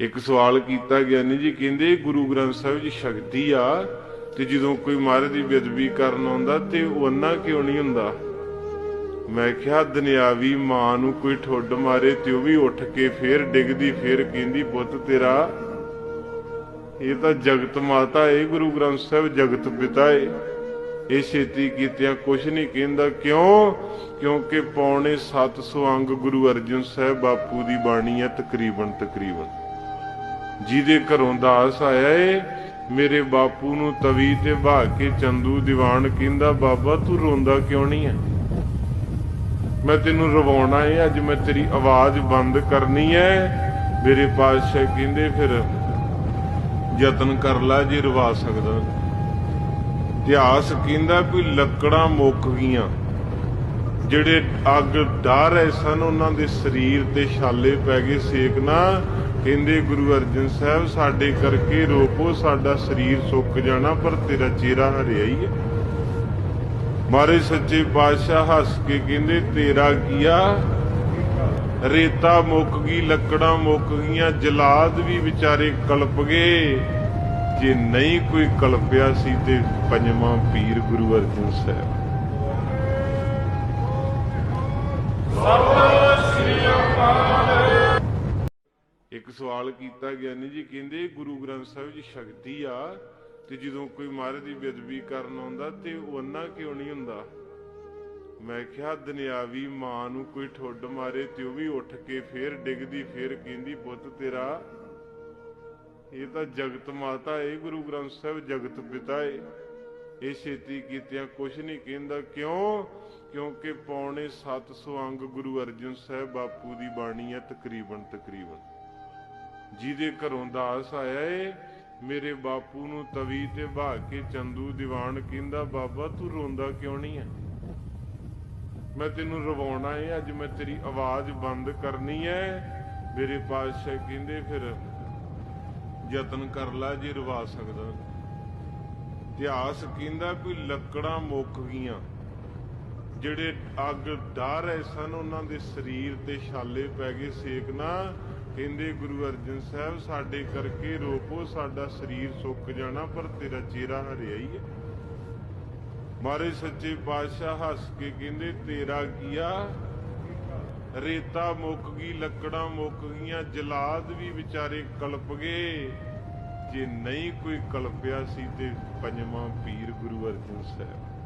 ਇੱਕ ਸਵਾਲ ਕੀਤਾ ਗਿਆਨੀ ਜੀ, ਕਹਿੰਦੇ ਗੁਰੂ ਗ੍ਰੰਥ ਸਾਹਿਬ ਜੀ ਸ਼ਕਤੀ ਆ ਤੇ ਜਦੋਂ ਕੋਈ ਮਹਾਰਾਜ ਦੀ ਬੇਦਬੀ ਕਰਨ ਆਉਂਦਾ ਤੇ ਉਹ ਅੰਨਾ ਕਿਉਂ ਨਹੀਂ ਹੁੰਦਾ? ਮੈਂ ਕਿਹਾ, ਦੁਨਿਆਵੀ ਮਾਂ ਨੂੰ ਕੋਈ ਠੁੱਡ ਮਾਰੇ ਤੇ ਉਹ ਵੀ ਉੱਠ ਕੇ ਫੇਰ ਡਿੱਗਦੀ, ਫੇਰ ਕਹਿੰਦੀ, ਪੁੱਤ ਤੇਰਾ, ਇਹ ਤਾਂ ਜਗਤ ਮਾਤਾ ਏ, ਗੁਰੂ ਗ੍ਰੰਥ ਸਾਹਿਬ ਜਗਤ ਪਿਤਾ ਏ। ਇਹ ਛੇਤੀ ਕੀਤਿਆਂ ਕੁਛ ਨਹੀਂ ਕਹਿੰਦਾ। ਕਿਉਂ? ਕਿਉਂਕਿ ਪੌਣੇ 700 ਅੰਗ ਗੁਰੂ ਅਰਜਨ ਸਾਹਿਬ ਬਾਪੂ ਦੀ ਬਾਣੀ ਹੈ ਤਕਰੀਬਨ ਤਕਰੀਬਨ। ਜਿਹਦੇ ਘਰੋਂ ਦਾਸ ਆਇਆ ਏ, ਮੇਰੇ ਬਾਪੂ ਨੂੰ ਤਵੀ ਤੇ ਬਹਾ ਕੇ ਚੰਦੂ ਦੀਵਾਨ ਕਹਿੰਦਾ, ਬਾਬਾ, ਤੂੰ ਰੋਂਦਾ ਕਿਉਂ ਨਹੀਂ ਹੈ ਮੈਂ ਤੈਨੂੰ ਰਵਾਉਣਾ ਏ, ਅੱਜ ਮੈਂ ਤੇਰੀ ਆਵਾਜ਼ ਬੰਦ ਕਰਨੀ ਹੈ ਮੇਰੇ ਪਾਤਸ਼ਾਹ ਕਹਿੰਦੇ ਫਿਰ, ਯਤਨ ਕਰ ਲੈ ਜੇ ਰਵਾ ਸਕਦਾ। ਇਤਿਹਾਸ ਕਹਿੰਦਾ ਵੀ ਲੱਕੜਾਂ ਮੁੱਕ ਗਈਆਂ। ਜਿਹੜੇ ਅੱਗ ਡਾਹ ਰਹੇ ਸਨ, ਉਹਨਾਂ ਦੇ ਸਰੀਰ ਤੇ ਛਾਲੇ ਪੈ ਗਏ ਸੇਕ ਨਾ ਕਹਿੰਦੇ ਗੁਰੂ ਅਰਜਨ ਸਾਹਿਬ, ਸਾਡੇ ਕਰਕੇ ਰੋਕੋ, ਸਾਡਾ ਸਰੀਰ ਸੁੱਕ ਜਾਣਾ, ਪਰ ਤੇਰਾ ਚਿਹਰਾ ਹਰਿਆ ਹੀ ਹੈ। ਮਾਰੇ ਸੱਚੇ ਪਾਤਸ਼ਾਹ ਹੱਸ ਕੇ ਕਹਿੰਦੇ, ਤੇਰਾ ਕੀਆ ਰੇਤਾ ਮੁੱਕ ਗਈ, ਲੱਕੜਾਂ ਮੁੱਕ ਗਈਆਂ, ਜਲਾਦ ਵੀ ਵਿਚਾਰੇ ਕਲਪ ਗਏ। ਜੇ ਨਹੀਂ ਕੋਈ ਕਲਪਿਆ ਸੀ ਤੇ ਪੰਜਵਾਂ ਪੀਰ ਗੁਰੂ ਅਰਜਨ ਸਾਹਿਬ। ਇੱਕ ਸਵਾਲ ਕੀਤਾ ਗਿਆਨੀ ਜੀ, ਕਹਿੰਦੇ ਗੁਰੂ ਗ੍ਰੰਥ ਸਾਹਿਬ ਜੀ ਸ਼ਕਤੀ ਆ ਤੇ ਜਦੋਂ ਕੋਈ ਮਹਾਰਾਜ ਦੀ ਬੇਦਬੀ ਕਰਨ ਆਉਂਦਾ ਤੇ ਉਹ ਕਿਉਂ ਨਹੀਂ ਹੁੰਦਾ? ਮੈਂ ਕਿਹਾ, ਦੁਨਿਆਵੀ ਮਾਂ ਨੂੰ ਕੋਈ ਠੁੱਡ ਮਾਰੇ ਤੇ ਉਹ ਵੀ ਉੱਠ ਕੇ ਫੇਰ ਡਿੱਗਦੀ, ਫੇਰ ਕਹਿੰਦੀ, ਪੁੱਤ ਤੇਰਾ, ਇਹ ਤਾਂ ਜਗਤ ਮਾਤਾ ਏ, ਗੁਰੂ ਗ੍ਰੰਥ ਸਾਹਿਬ ਜਗਤ ਪਿਤਾ ਏ। ਇਹ ਛੇਤੀ ਕੀਤਿਆਂ ਕੁਛ ਨਹੀਂ ਕਹਿੰਦਾ। ਕਿਉਂ? ਕਿਉਂਕਿ ਪੌਣੇ 700 ਅੰਗ ਗੁਰੂ ਅਰਜਨ ਸਾਹਿਬ ਬਾਪੂ ਦੀ ਬਾਣੀ ਹੈ ਤਕਰੀਬਨ ਤਕਰੀਬਨ। ਜਿਹਦੇ ਘਰੋਂ ਦਾਸ ਆਇਆ ਏ, ਮੇਰੇ ਬਾਪੂ ਨੂੰ ਤਵੀ ਤੇ ਬਹਾ ਕੇ ਚੰਦੂ ਦੀਵਾਨ ਕਹਿੰਦਾ, ਬਾਬਾ, ਤੂੰ ਰੋਂਦਾ ਕਿਉਂ ਨਹੀਂ ਹੈ ਮੈਂ ਤੈਨੂੰ ਰਵਾਉਣਾ ਏ, ਅੱਜ ਮੈਂ ਤੇਰੀ ਆਵਾਜ਼ ਬੰਦ ਕਰਨੀ ਹੈ ਮੇਰੇ ਪਾਤਸ਼ਾਹ ਕਹਿੰਦੇ, ਫਿਰ ਯਤਨ ਕਰ ਲੈ ਜੇ ਰਵਾ ਸਕਦਾ। ਇਤਿਹਾਸ ਕਹਿੰਦਾ ਵੀ ਲੱਕੜਾਂ ਮੁੱਕ ਗਈਆਂ। ਜਿਹੜੇ ਅੱਗ ਡਾਹ ਰਹੇ ਸਨ, ਉਹਨਾਂ ਦੇ ਸਰੀਰ ਤੇ ਛਾਲੇ ਪੈ ਗਏ ਸੇਕ ਨਾ ਕਹਿੰਦੇ ਗੁਰੂ ਅਰਜਨ ਸਾਹਿਬ, ਸਾਡੇ ਕਰਕੇ ਰੋਪੋ ਸਾਡਾ ਸਰੀਰ ਸੁੱਕ ਜਾਣਾ, ਪਰ ਤੇਰਾ ਚਿਹਰਾ ਹਰਿਆ ਹੀ। ਹੈ ਮਾਰੇ ਸੱਚੇ ਪਾਤਸ਼ਾਹ ਹੱਸ ਕੇ ਕਹਿੰਦੇ, ਤੇਰਾ ਕੀਆ ਰੇਤਾ ਮੁੱਕ ਗਈ, ਲੱਕੜਾਂ ਮੁੱਕ ਗਈਆਂ, ਜਲਾਦ ਵੀ ਵਿਚਾਰੇ ਕਲਪ ਗਏ। ਜੇ ਨਹੀਂ ਕੋਈ ਕਲਪਿਆ ਸੀ ਤੇ ਪੰਜਵਾਂ ਪੀਰ ਗੁਰੂ ਅਰਜਨ ਸਾਹਿਬ।